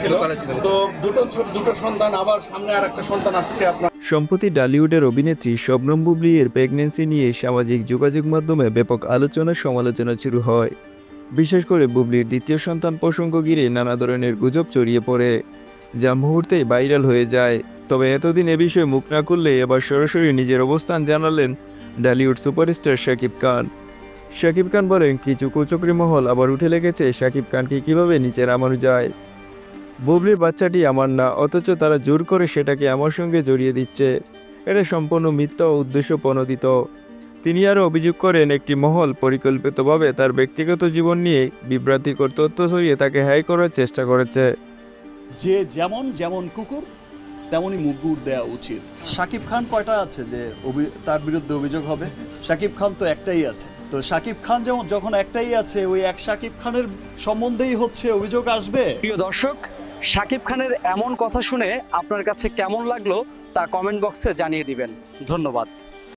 ছিল। তো দুটো দুটো সন্তান আবার সামনে আর একটা সন্তান আসছে আপনার। সম্প্রতি ডালিউডের অভিনেত্রী শবনম বুবলি এর প্রেগনেন্সি নিয়ে সামাজিক যোগাযোগ মাধ্যমে ব্যাপক আলোচনা সমালোচনা শুরু হয়। বিশেষ করে বুবলির দ্বিতীয় সন্তান প্রসঙ্গ ঘিরে নানা ধরনের গুজব ছড়িয়ে পড়ে যা মুহূর্তেই ভাইরাল হয়ে যায়। তবে এতদিন এ বিষয়ে মুখ না করলে এবার সরাসরি নিজের অবস্থান জানালেন ডালিউড সুপারস্টার শাকিব খান। শাকিব খান বলেন কিছু কুচক্রি মহল আবার উঠে লেগেছে শাকিব খানকে কীভাবে নিচে নামানো যায়? বুবলির বাচ্চাটি আমার না অথচ তারা জোর করে সেটাকে আমার সঙ্গে জড়িয়ে দিচ্ছে। এটা সম্পূর্ণ মিথ্যা ও উদ্দেশ্য প্রণোদিত তিনি আরও অভিযোগ করেন একটি মহল পরিকল্পিতভাবে তার ব্যক্তিগত জীবন নিয়ে বিভ্রান্তিকর তথ্য ছড়িয়ে তাকে হ্যায় করার চেষ্টা করেছে। যে যেমন যেমন কুকুর তেমনই মুগুর দেওয়া উচিত। শাকিব খান কয়টা আছে যে অভি- তার বিরুদ্ধে অভিযোগ হবে? শাকিব খান তো একটাই আছে। তো শাকিব খান যেমন যখন একটাই আছে ওই এক শাকিব খানের সম্বন্ধেই হচ্ছে অভিযোগ আসবে? প্রিয় দর্শক শাকিব খানের এমন কথা শুনে আপনার কাছে কেমন লাগল তা কমেন্ট বক্সে জানিয়ে দিবেন। ধন্যবাদ।